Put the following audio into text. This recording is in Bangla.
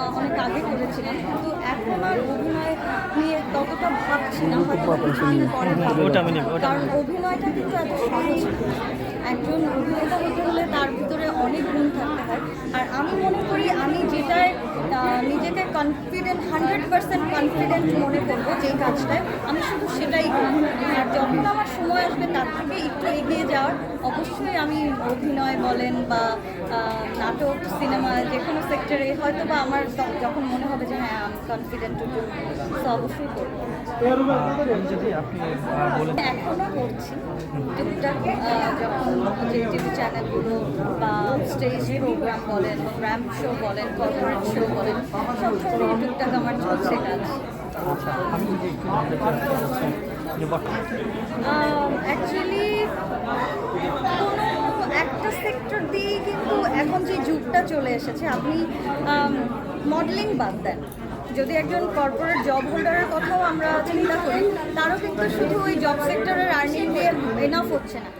আগে করেছিলাম কিন্তু এখন আর অভিনয় নিয়ে ততটা ভাবছি না কারণ অভিনয়টা কিন্তু এত সহজ না। একজন অভিনেতা হতে হলে তার ভিতরে অনেক গুণ থাকতে হয়। আর আমি মনে করি আমি যেটায় নিজেকে কনফিডেন্ট হান্ড্রেড পার্সেন্ট কনফিডেন্ট মনে করব যেই কাজটায় আমি শুধু সেটাই করব আর যখন আমার সময় আসবে তার থেকে একটু এগিয়ে যাওয়ার অবশ্যই আমি অভিনয় বলেন বা নাটক, সিনেমা যে কোনো সেক্টরে হয়তো বা আমার যখন মনে হবে যে হ্যাঁ আমি কনফিডেন্ট তো অবশ্যই করব। এখনও করছি। টুকটাক যখন টিভি চ্যানেলগুলো বা স্টেজ প্রোগ্রাম বলেন র্যাম্প শো বলেন কর্পোরেট শো বলেন, সব ধরনের টুকটাক আমার চলছে কাজ। আচ্ছা আমি অ্যাকচুয়ালি কোনো একটা সেক্টর দিয়েই কিন্তু এখন যে যুগটা চলে এসেছে, আপনি মডেলিং বাদ দেন। যদি একজন কর্পোরেট জব হোল্ডারের কথাও আমরা চিন্তা করি, তারও কিন্তু শুধু ওই জব সেক্টরের আর্নিং দিয়ে এনাফ হচ্ছে না।